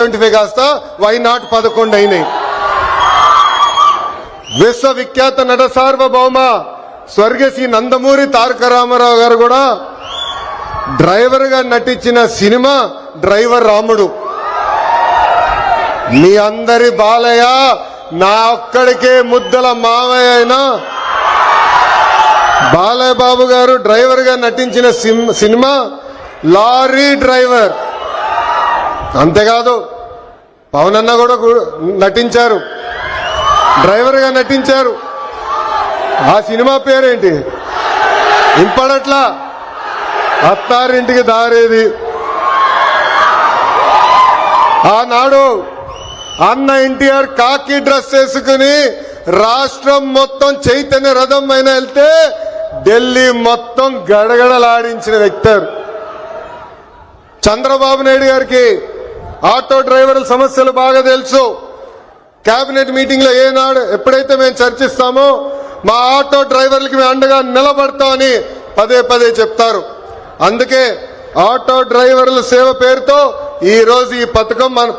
Twenty five కాస్త why not పదకొండు అయినాయి. విశ్వవిఖ్యాత నట సార్వభౌమ స్వర్గశ్రీ నందమూరి తారక రామారావు గారు కూడా డ్రైవర్గా నటించిన సినిమా డ్రైవర్ రాముడు. మీ అందరి బాలయ్య నా ఒక్కడికే ముద్దల మావయ్య అయినా బాలయ్య బాబు గారు డ్రైవర్గా నటించిన సినిమా లారీ డ్రైవర్. అంతేకాదు పవన్ అన్న కూడా నటించారు. డ్రైవర్గా నటించారు. ఆ సినిమా పేరేంటి? ఇంపడట్లా. అత్తారింటికి దారేది. ఆనాడు అన్న ఎన్టీఆర్ కాకి డ్రెస్ వేసుకుని రాష్ట్రం మొత్తం చైతన్య రథం పైన వెళ్తే ఢిల్లీ మొత్తం గడగడలాడించిన వ్యక్తారు చంద్రబాబు నాయుడు గారికి ఆటో డ్రైవర్ల సమస్యలు బాగా తెలుసు. కేబినెట్ మీటింగ్లో ఏనాడు ఎప్పుడైతే మేము చర్చిస్తామో మా ఆటో డ్రైవర్లకి మేము అండగా నిలబడతామని పదే పదే చెప్తారు. అందుకే ఆటో డ్రైవర్ల సేవ పేరుతో ఈ రోజు ఈ పథకం మన